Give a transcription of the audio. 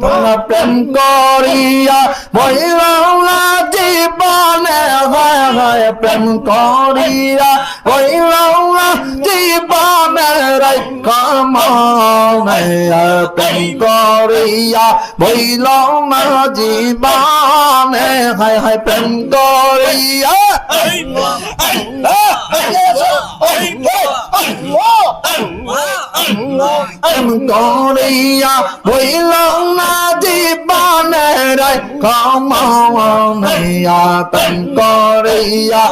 তোমরা প্রেম করিয়া মহিলা প্রেম করিয়া বইলা জীবনে রাখা মনে প্রেম করিয়া বইল না, জীবনে। হয় হয়, প্রেম করিয়া। প্রেম করিয়া বইল না, জীবনে। রায় কমাইয়া তন করিয়া।